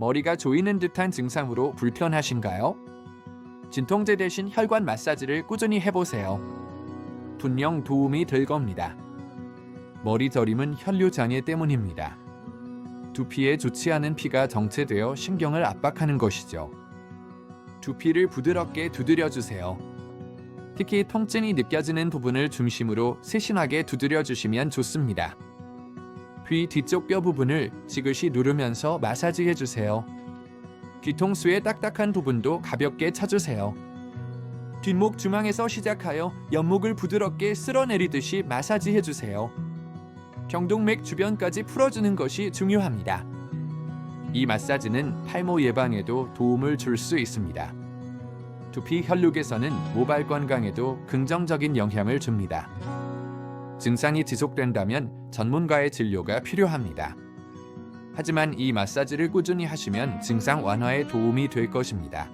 머리가 조이는 듯한 증상으로 불편하신가요? 진통제 대신 혈관 마사지를 꾸준히 해보세요. 분명 도움이 될 겁니다. 머리 저림은 혈류 장애 때문입니다. 두피에 좋지 않은 피가 정체되어 신경을 압박하는 것이죠. 두피를 부드럽게 두드려 주세요. 특히 통증이 느껴지는 부분을 중심으로 세심하게 두드려 주시면 좋습니다. 귀 뒤쪽 뼈 부분을 지그시 누르면서 마사지 해 주세요. 뒤통수의 딱딱한 부분도 가볍게 쳐주세요. 뒷목 중앙에서 시작하여 옆목을 부드럽게 쓸어내리듯이 마사지 해 주세요. 경동맥 주변까지 풀어주는 것이 중요합니다. 이 마사지는 탈모 예방에도 도움을 줄 수 있습니다. 두피 혈육에서는 모발 건강에도 긍정적인 영향을 줍니다. 증상이 지속된다면 전문가의 진료가 필요합니다. 하지만 이 마사지를 꾸준히 하시면 증상 완화에 도움이 될 것입니다.